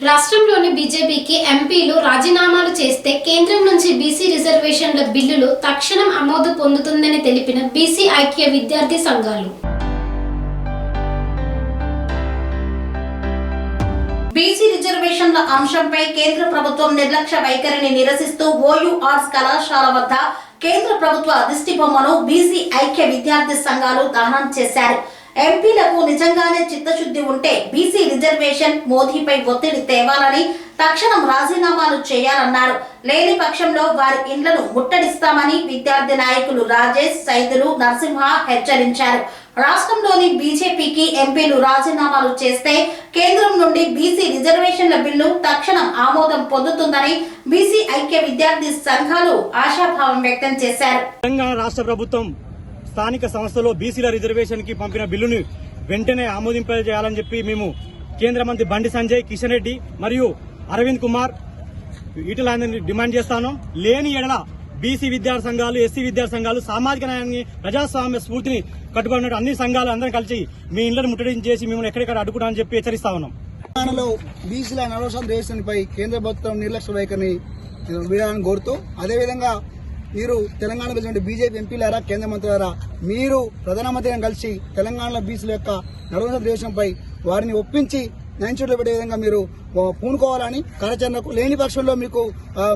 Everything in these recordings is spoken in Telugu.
రాష్ట్రంలోని బీజేపీకి ఎంపీలు రాజీనామాలు చేస్తే కేంద్రం నుంచి బీసీ రిజర్వేషన్ల బిల్లులు తక్షణం ఆమోదు పొందుతుందని తెలిపిన బీసీ ఐక్య విద్యార్థి సంఘాలు. బీసీ రిజర్వేషన్ల అంశంపై కేంద్ర ప్రభుత్వం నిర్లక్ష్య వైఖరిని నిరసిస్తూ ఓయూ ఆర్ట్స్ కళాశాల వద్ద కేంద్ర ప్రభుత్వ దిష్టి బొమ్మను బీసీ ఐక్య విద్యార్థి సంఘాలు దహనం చేశారు. ఎంపీలకు నిజంగానే చిత్తశుద్ధి ఉంటే బీసీ రిజర్వేషన్ మోదీపై ఒత్తిడి తేవాలని తక్షణం రాజీనామాలు చేయాలన్నారు. లేని పక్షంలో వారి ఇండ్లను ముట్టడిస్తామని విద్యార్థి నాయకులు రాజేష్ సైదులు నరసింహ హెచ్చరించారు. రాష్ట్రంలోని బీజేపీకి ఎంపీలు రాజీనామాలు చేస్తే కేంద్రం నుండి బీసీ రిజర్వేషన్ల బిల్లు తక్షణం ఆమోదం పొందుతుందని బీసీ ఐక్య విద్యార్థి సంఘాలు ఆశాభావం వ్యక్తం చేశారు. తెలంగాణ రాష్ట్ర ప్రభుత్వం స్థానిక సంస్థలో బీసీల రిజర్వేషన్కి పంపిన బిల్లును వెంటనే ఆమోదింపజేయాలని చెప్పి మేము కేంద్ర మంత్రి బండి సంజయ్ కిషన్ రెడ్డి మరియు అరవింద్ కుమార్ వీటిని డిమాండ్ చేస్తాను. లేని ఎడల బీసీ విద్యార్థి సంఘాలు ఎస్సీ విద్యార్థి సంఘాలు సామాజిక న్యాయాన్ని ప్రజాస్వామ్య స్ఫూర్తిని కట్టుబడిన అన్ని సంఘాలు అందరం కలిసి మీ ఇళ్ళను ముట్టడించి చేసి మిమ్మల్ని ఎక్కడెక్కడ అడ్డుకుంటామని చెప్పి హెచ్చరిస్తా ఉన్నాం. తెలంగాణలో బీసీల నలవసం రేషన్పై కేంద్ర ప్రభుత్వం నిర్లక్ష్య వైఖరిని వీడాలని కోరుతూ అదేవిధంగా మీరు తెలంగాణ వెళ్ళిన బీజేపీ ఎంపీలారా కేంద్ర మంత్రులారా మీరు ప్రధానమంత్రిని కలిసి తెలంగాణలో బీసీల యొక్క నలవసం దేశంపై వారిని ఒప్పించి నైన్ చోట్ల పెట్టే విధంగా మీరు పూనుకోవాలని కార్యాచరణకు లేని పక్షంలో మీకు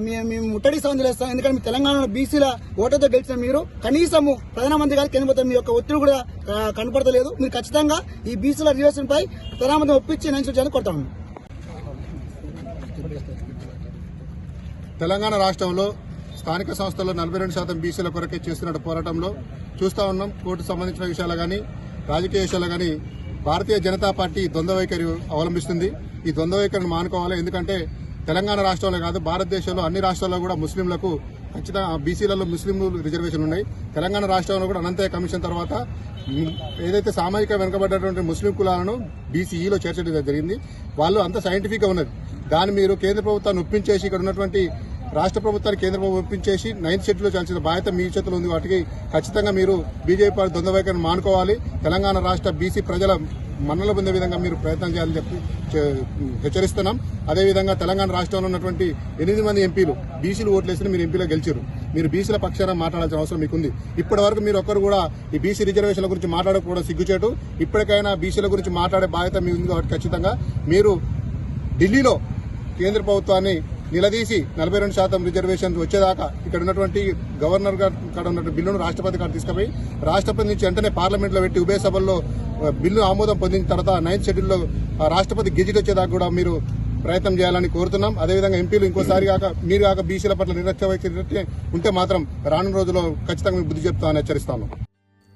మేము ముట్టడి మేము చేస్తాం. ఎందుకంటే మీ తెలంగాణలో బీసీల ఓటర్తో గెలిచిన మీరు కనీసము ప్రధానమంత్రి గారు కేంద్ర ప్రభుత్వం మీ యొక్క ఒత్తిడి కూడా కనపడతలేదు. మీరు ఖచ్చితంగా ఈ బీసీల రిజర్వేషన్ పై ప్రధానమంత్రి ఒప్పించి నైన్ చోట్ల కొడతాము తెలంగాణ రాష్ట్రంలో స్థానిక సంస్థల్లో నలభై రెండు శాతం బీసీల కొరకే చేస్తున్న పోరాటంలో చూస్తా ఉన్నాం. కోర్టు సంబంధించిన విషయాలు కానీ రాజకీయ విషయాలు కానీ భారతీయ జనతా పార్టీ ద్వంద్వ వైఖరి అవలంబిస్తుంది. ఈ ద్వంద్వ వైఖరిని మానుకోవాలి. ఎందుకంటే తెలంగాణ రాష్ట్రంలో కాదు భారతదేశంలో అన్ని రాష్ట్రాల్లో కూడా ముస్లింలకు ఖచ్చితంగా బీసీలలో ముస్లింలు రిజర్వేషన్ ఉన్నాయి. తెలంగాణ రాష్ట్రంలో కూడా అనంతయ్య కమిషన్ తర్వాత ఏదైతే సామాజిక వెనుకబడ్డటువంటి ముస్లిం కులాలను బీసీఈలో చేర్చడం జరిగింది వాళ్ళు అంత సైంటిఫిక్గా ఉన్నది. దాన్ని మీరు కేంద్ర ప్రభుత్వాన్ని ఒప్పించేసి ఇక్కడ ఉన్నటువంటి రాష్ట్ర ప్రభుత్వాన్ని కేంద్ర ప్రభుత్వం ఒప్పించేసి నైన్త్ షెడ్యూల్లో చాల్సిన బాధ్యత మీ చేతిలో ఉంది. వాటికి ఖచ్చితంగా మీరు బీజేపీ పార్టీ ద్వంద్వ వైఖరిని మానుకోవాలి. తెలంగాణ రాష్ట్ర బీసీ ప్రజల మన్నలు పొందే విధంగా మీరు ప్రయత్నం చేయాలని చెప్పి చే- హెచ్చరిస్తున్నాం. అదేవిధంగా తెలంగాణ రాష్ట్రంలో ఉన్నటువంటి ఎనిమిది మంది ఎంపీలు బీసీలు ఓట్లేసి మీరు ఎంపీలో గెలిచారు. మీరు బీసీల పక్షాన మాట్లాడాల్సిన అవసరం మీకుంది. ఇప్పటి వరకు మీరు ఒక్కరు కూడా ఈ బీసీ రిజర్వేషన్ల గురించి మాట్లాడకపోవడం సిగ్గుచేటు. ఇప్పటికైనా బీసీల గురించి మాట్లాడే బాధ్యత మీ ఉంది కాబట్టి ఖచ్చితంగా మీరు ఢిల్లీలో కేంద్ర ప్రభుత్వాన్ని నిలదీసి నలభై రెండు శాతం రిజర్వేషన్ వచ్చేదాకా ఇక్కడ ఉన్నటువంటి గవర్నర్ గారు కాడ ఉన్నటువంటి బిల్లును రాష్ట్రపతి గారు తీసుకుపోయి రాష్ట్రపతి నుంచి వెంటనే పార్లమెంట్లో పెట్టి ఉభయ సభల్లో బిల్లు ఆమోదం పొందిన తర్వాత నైన్త్ షెడ్యూల్లో రాష్ట్రపతి గెజిట్ వచ్చేదాకా కూడా మీరు ప్రయత్నం చేయాలని కోరుతున్నాం. అదేవిధంగా ఎంపీలు ఇంకోసారి కాక మీరు కాక బీసీల పట్ల నిరక్ష ఉంటే మాత్రం రానున్న రోజుల్లో ఖచ్చితంగా బుద్ధి చెప్తామని హెచ్చరిస్తాను.